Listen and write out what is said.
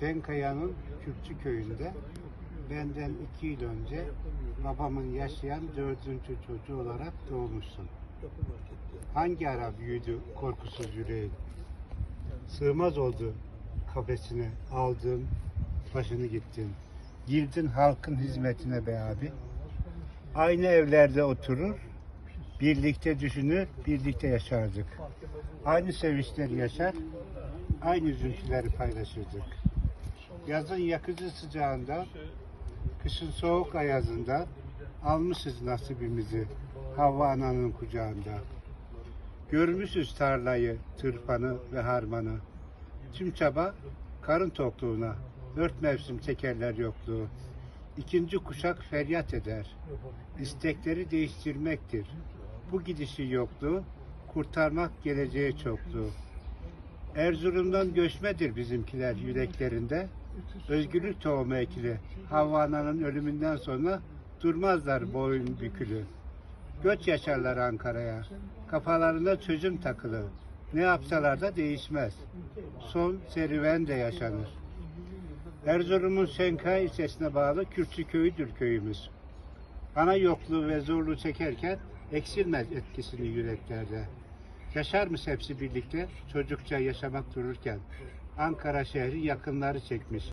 Şenkaya'nın Kürtçü köyünde benden iki yıl önce babamın yaşayan dördüncü çocuğu olarak doğmuşsun. Hangi ara büyüdü korkusuz yüreğin? Sığmaz oldu kafesine aldın, başını gittin. Girdin halkın hizmetine be abi. Aynı evlerde oturur, birlikte düşünür, birlikte yaşardık. Aynı sevinçleri yaşar, aynı üzüntüleri paylaşırdık. Yazın yakıcı sıcağında, kışın soğuk ayazında almışız nasibimizi Havva Ana'nın kucağında. Görmüşüz tarlayı, tırpanı ve harmanı. Tüm çaba karın tokluğuna, dört mevsim çekerler yokluğu. İkinci kuşak feryat eder. İstekleri değiştirmektir. Bu gidişi yokluğu, kurtarmak geleceği çokluğu. Erzurum'dan göçmedir bizimkiler yüreklerinde. Özgürlük tohumu ekili. Havva Ana'nın ölümünden sonra durmazlar boyun bükülü. Göç yaşarlar Ankara'ya. Kafalarında çözüm takılı. Ne yapsalar da değişmez. Son serüven de yaşanır. Erzurum'un Şenkay ilçesine bağlı Kürtçü köyüdür köyümüz. Ana yokluğu ve zorluğu çekerken eksilmez etkisini yüreklerde. Yaşar mı hepsi birlikte çocukça yaşamak dururken? Ankara şehri yakınları çekmiş.